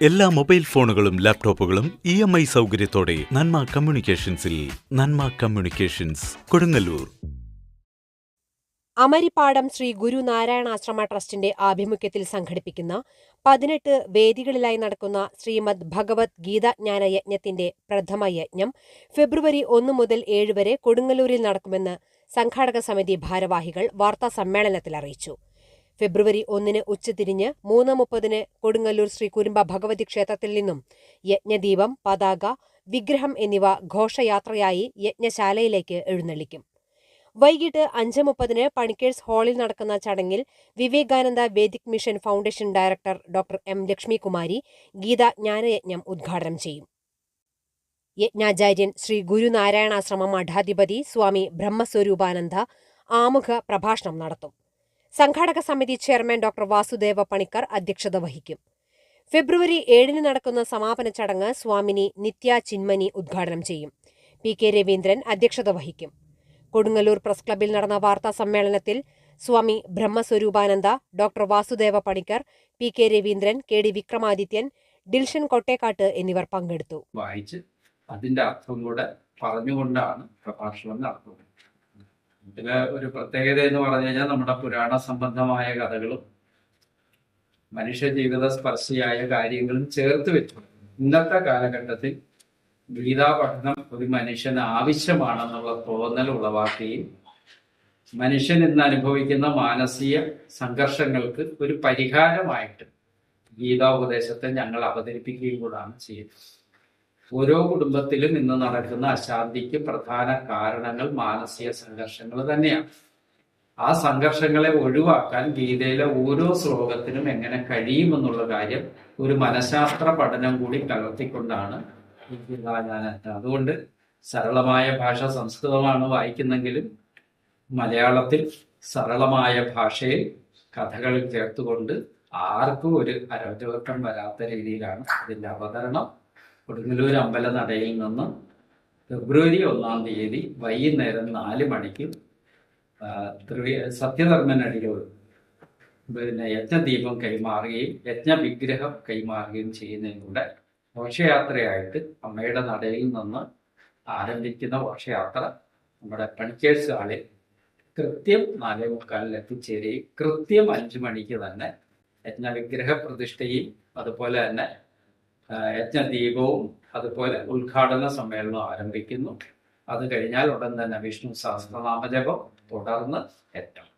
എല്ലാ മൊബൈൽ ഫോണുകളും ലാപ്ടോപ്പുകളും ഇ എം ഐ സൗകര്യത്തോടെ നന്മ കമ്മ്യൂണിക്കേഷൻസിൽ നന്മ കമ്മ്യൂണിക്കേഷൻസ് കൊടുങ്ങല്ലൂർ. അമരിപ്പാടം ശ്രീ ഗുരുനാരായണാശ്രമ ട്രസ്റ്റിന്റെ ആഭിമുഖ്യത്തിൽ സംഘടിപ്പിക്കുന്ന പതിനെട്ട് വേദികളിലായി നടക്കുന്ന ശ്രീമദ് ഭഗവത് ഗീതാജ്ഞാന യജ്ഞത്തിന്റെ പ്രഥമ യജ്ഞം ഫെബ്രുവരി ഒന്ന് മുതൽ ഏഴ് വരെ കൊടുങ്ങല്ലൂരിൽ നടക്കുമെന്ന് സംഘാടക സമിതി ഭാരവാഹികൾ വാർത്താ സമ്മേളനത്തിൽ അറിയിച്ചു. ഫെബ്രുവരി ഒന്നിന് ഉച്ചതിരിഞ്ഞ് മൂന്ന് മുപ്പതിന് കൊടുങ്ങല്ലൂർ ശ്രീ കുരുമ്പ ഭഗവതി ക്ഷേത്രത്തിൽ നിന്നും യജ്ഞദീപം പതാക വിഗ്രഹം എന്നിവ ഘോഷയാത്രയായി യജ്ഞശാലയിലേക്ക് എഴുന്നള്ളിക്കും. വൈകിട്ട് അഞ്ച് മുപ്പതിന് പണിക്കേഴ്സ് ഹാളിൽ നടക്കുന്ന ചടങ്ങിൽ Vivekananda Vedic mission foundation director doctor M. Lakshmikumari Gita ജ്ഞാനയജ്ഞം ഉദ്ഘാടനം ചെയ്യും. യജ്ഞാചാര്യൻ ശ്രീ ഗുരുനാരായണാശ്രമം മഠാധിപതി സ്വാമി ബ്രഹ്മസ്വരൂപാനന്ദ ആമുഖ പ്രഭാഷണം നടത്തും. സംഘാടക സമിതി ചെയർമാൻ ഡോക്ടർ വാസുദേവ പണിക്കർ അധ്യക്ഷത വഹിക്കും. ഫെബ്രുവരി ഏഴിന് നടക്കുന്ന സമാപന ചടങ്ങ് സ്വാമിനി നിത്യ ചിന്മനി ഉദ്ഘാടനം ചെയ്യും. പി കെ രവീന്ദ്രൻ അധ്യക്ഷത വഹിക്കും. കൊടുങ്ങല്ലൂർ പ്രസ് ക്ലബിൽ നടന്ന വാർത്താ സമ്മേളനത്തിൽ Swami Brahmaswaroopananda doctor Vasudeva Panicker P K Raveendran K D Vikramadithyan Dilshan Kottekkat എന്നിവർ പങ്കെടുത്തു. വായിച്ച് അതിന്റെ അർത്ഥം കൂടെ പറഞ്ഞുകൊണ്ടാണ് പ്രഭാഷണം നടത്തുന്നത്. ഇതിൽ ഒരു പ്രത്യേകത എന്ന് പറഞ്ഞു കഴിഞ്ഞാൽ നമ്മുടെ പുരാണ സംബന്ധമായ കഥകളും മനുഷ്യ ജീവിത സ്പർശിയായ കാര്യങ്ങളും ചേർത്ത് വെച്ചു ഇന്നത്തെ കാലഘട്ടത്തിൽ ഗീതാ പഠനം ഒരു മനുഷ്യന് ആവശ്യമാണെന്നുള്ള തോന്നൽ ഉളവാക്കുകയും മനുഷ്യൻ ഇന്ന് അനുഭവിക്കുന്ന മാനസിക സംഘർഷങ്ങൾക്ക് ഒരു പരിഹാരമായിട്ട് ഗീതാ ഉപദേശത്തെ ഞങ്ങൾ അവതരിപ്പിക്കുകയും കൂടാണ് ചെയ്യുന്നത്. ഓരോ കുടുംബത്തിലും ഇന്ന് നടക്കുന്ന അശാന്തിക്ക് പ്രധാന കാരണങ്ങൾ മാനസിക സംഘർഷങ്ങൾ തന്നെയാണ്. ആ സംഘർഷങ്ങളെ ഒഴിവാക്കാൻ ഗീതയിലെ ഓരോ ശ്ലോകത്തിനും എങ്ങനെ കഴിയുമെന്നുള്ള കാര്യം ഒരു മനഃശാസ്ത്ര പഠനം കൂടി കലർത്തിക്കൊണ്ടാണ് ഞാൻ അതുകൊണ്ട് സരളമായ ഭാഷ സംസ്കൃതമാണ് വായിക്കുന്നെങ്കിലും മലയാളത്തിൽ സരളമായ ഭാഷയിൽ കഥകൾ ചേർത്തുകൊണ്ട് ആർക്കും ഒരു അരോചകത്വം വരാത്ത രീതിയിലാണ് അതിന്റെ അവതരണം. കൊടുങ്ങല്ലൂർ അമ്പലനടയിൽ നിന്ന് ഫെബ്രുവരി ഒന്നാം തീയതി വൈകുന്നേരം നാല് മണിക്ക് സത്യധർമ്മനടിയോട് പിന്നെ യജ്ഞദീപം കൈമാറുകയും യജ്ഞവിഗ്രഹം കൈമാറുകയും ചെയ്യുന്നതിലൂടെ ഘോഷയാത്രയായിട്ട് അമ്മയുടെ നടയിൽ നിന്ന് ആരംഭിക്കുന്ന ഘോഷയാത്ര നമ്മുടെ പണിക്കേഴ്സ് ഹാളിൽ കൃത്യം നാലേ മുക്കാലിൽ എത്തിച്ചേരുകയും കൃത്യം അഞ്ചു മണിക്ക് തന്നെ യജ്ഞവിഗ്രഹ പ്രതിഷ്ഠയും അതുപോലെ തന്നെ യജ്ഞദീപവും അതുപോലെ ഉദ്ഘാടന സമ്മേളനം ആരംഭിക്കുന്നു. അത് കഴിഞ്ഞാൽ ഉടൻ തന്നെ വിഷ്ണു സഹസ്രനാമജപം തുടർന്ന് ഏറ്റവും